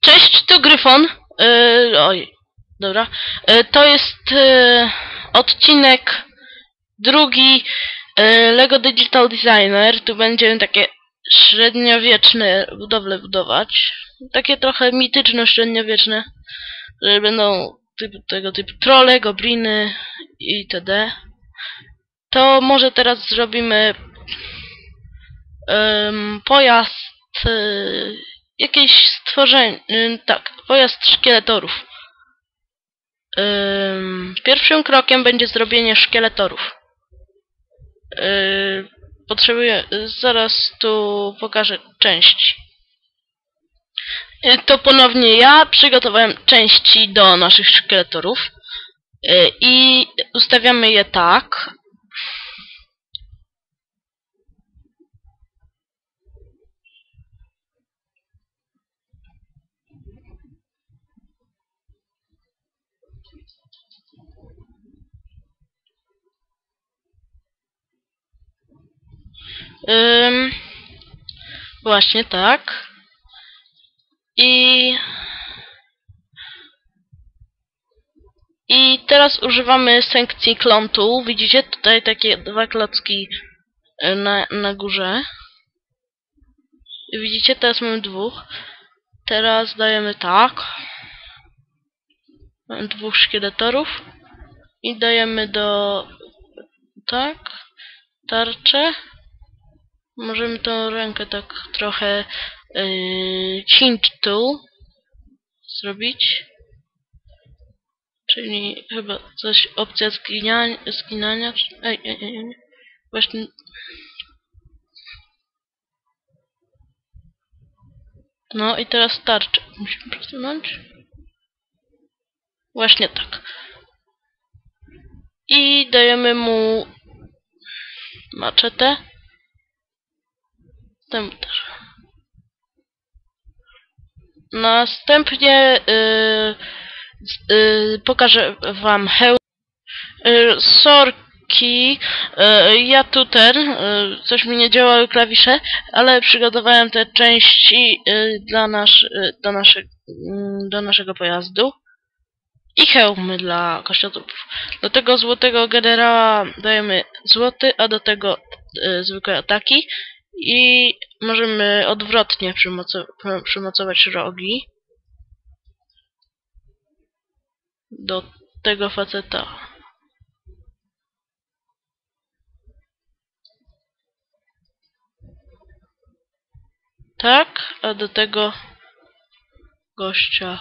Cześć, tu Gryfon. Yy, oj, dobra. Yy, to jest yy, odcinek drugi yy, Lego Digital Designer. Tu będziemy takie średniowieczne budowle budować. Takie trochę mityczno-średniowieczne. Że będą tego typu trole, gobliny itd. To może teraz zrobimy ym, pojazd yy, jakieś stworzenie, tak, pojazd szkieletorów. Ym, pierwszym krokiem będzie zrobienie szkieletorów. Potrzebuję, zaraz tu pokażę części. Yy, To ponownie ja przygotowałem części do naszych szkieletorów yy, i ustawiamy je tak. Ym, właśnie tak. I i teraz używamy sekcji klontu. Widzicie tutaj takie dwa klocki y, na, na górze. Widzicie, teraz mamy dwóch. Teraz dajemy tak. Dwóch szkieletorów. I dajemy do tak. Tarczę. Możemy tą rękę tak trochę yy, cinch tool zrobić. Czyli chyba coś, opcja zginania, zginania. ej, ej, ej. Właśnie. No i teraz tarczę. Musimy przesunąć. Właśnie tak. I dajemy mu maczetę. Temu też. Następnie yy, yy, pokażę wam hełm. Yy, sorki, yy, ja tu ten, yy, coś mi nie działały klawisze, ale przygotowałem te części yy, dla, nasz, yy, do, nasze, yy, do naszego pojazdu. I hełmy dla kościotrupów. Do tego złotego generała dajemy złoty, a do tego yy, zwykłe ataki. I możemy odwrotnie przymoco przymocować rogi do tego faceta. Tak, a do tego gościa.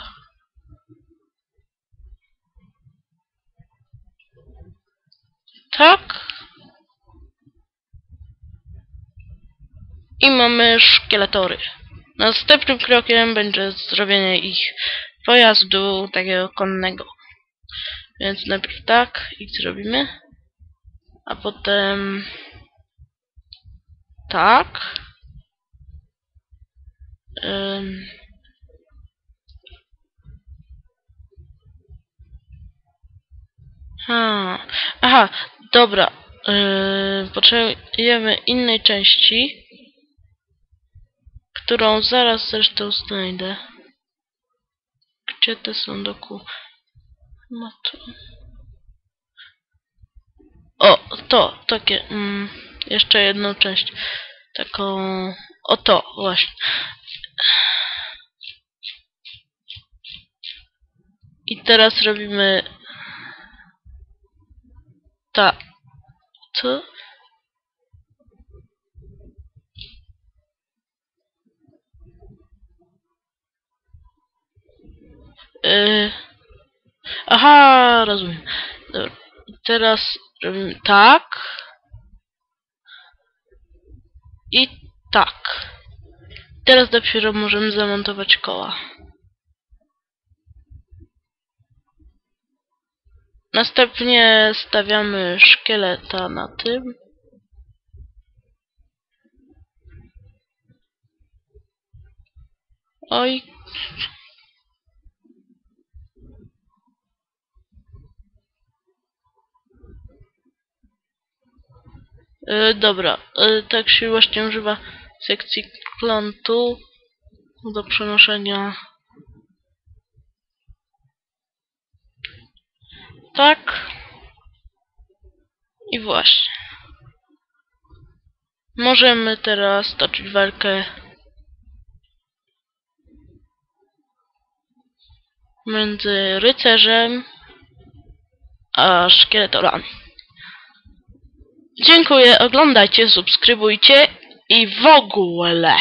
Tak. I mamy szkieletory. Następnym krokiem będzie zrobienie ich pojazdu takiego konnego. Więc najpierw tak, ich zrobimy. A potem tak. Ym. Ha. Aha, dobra. Yy, potrzebujemy innej części którą zaraz zresztą znajdę. Gdzie te są doku? No to... O, to, takie, mm, jeszcze jedną część. Taką, o to, właśnie. I teraz robimy ta, co? Yy... Aha, rozumiem. Dobra. Teraz tak. I tak. Teraz dopiero możemy zamontować koła. Następnie stawiamy szkieleta na tym. Oj, E, dobra, e, tak się właśnie używa sekcji klantu do przenoszenia. Tak. I właśnie. Możemy teraz toczyć walkę między rycerzem a szkieletorami. Dziękuję, oglądajcie, subskrybujcie i w ogóle.